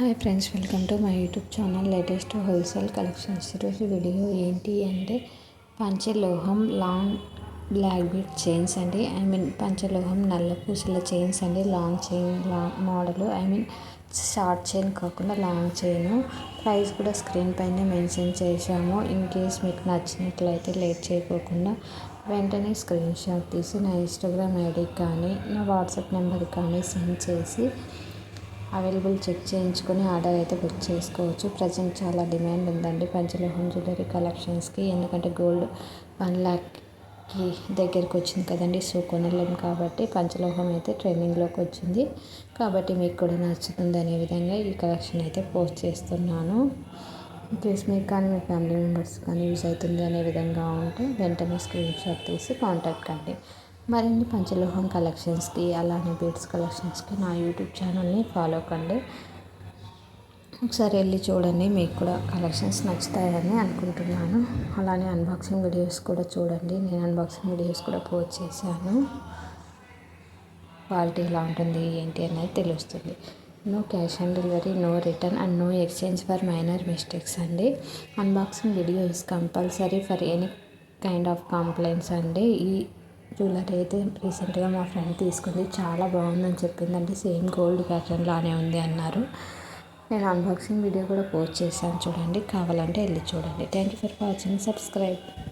Hi friends welcome to my YouTube channel latest wholesale collections. ఈరోజు video ఏంటి అంటే పంచలోహం లాంగ్ బ్లాక్ బీట్ చైన్స్ అండి. ఐ మీన్ పంచలోహం నల్ల పూసల చైన్స్ అండి. Long chain long model I mean short chain కాకుండా లాంగ్ చైన్. ప్రైస్ కూడా స్క్రీన్ పైన మెన్షన్ చేశాము. ఇన్ కేస్ మీకు నచ్చినట్లయితే లేట్ చేయకోకుండా వెంటనే స్క్రీన్ షాట్ తీసి నా ఇన్స్టాగ్రామ్ ఐడికి కానీ నా వాట్సాప్ నెంబర్కి కానీ సెండ్ చేసి అవైలబుల్ చెక్ చేయించుకొని ఆర్డర్ అయితే బుక్ చేసుకోవచ్చు. ప్రజెంట్ చాలా డిమాండ్ ఉందండి పంచలోహం జ్యువెలరీ కలెక్షన్స్కి. ఎందుకంటే గోల్డ్ వన్ ల్యాక్కి దగ్గరికి వచ్చింది కదండి సో కొనలేము కాబట్టి పంచలోహం అయితే ట్రెండింగ్లోకి వచ్చింది. కాబట్టి మీకు కూడా నచ్చుతుంది అనే విధంగా ఈ కలెక్షన్ అయితే పోస్ట్ చేస్తున్నాను. ప్లీజ్ మీకు కానీ మీ ఫ్యామిలీ మెంబర్స్ కానీ యూజ్ అవుతుంది అనే విధంగా ఉంటే వెంటనే స్క్రీన్ షాట్ తీసి కాంటాక్ట్ కండి. మరిన్ని పంచలోహం కలెక్షన్స్కి అలానే బీడ్స్ కలెక్షన్స్కి నా యూట్యూబ్ ఛానల్ని ఫాలో కండి. ఒకసారి వెళ్ళి చూడండి మీకు కూడా కలెక్షన్స్ నచ్చుతాయని అనుకుంటున్నాను. అలానే అన్బాక్సింగ్ వీడియోస్ కూడా చూడండి. నేను అన్బాక్సింగ్ వీడియోస్ కూడా పోస్ట్ చేశాను. క్వాలిటీ ఎలా ఉంటుంది ఏంటి అనేది తెలుస్తుంది. No cash on delivery no return and no exchange for minor mistakes అండి. Unboxing video is compulsory for any kind of complaints అండి. ఈ జ్యువెలరీ అయితే రీసెంట్గా మా ఫ్రెండ్ తీసుకుంది. చాలా బాగుందని చెప్పిందండి. సేమ్ గోల్డ్ ప్యాటర్న్లానే ఉంది అన్నారు. నేను అన్బాక్సింగ్ వీడియో కూడా పోస్ట్ చేశాను. చూడండి. కావాలంటే వెళ్ళి చూడండి. Thank you for watching. Subscribe.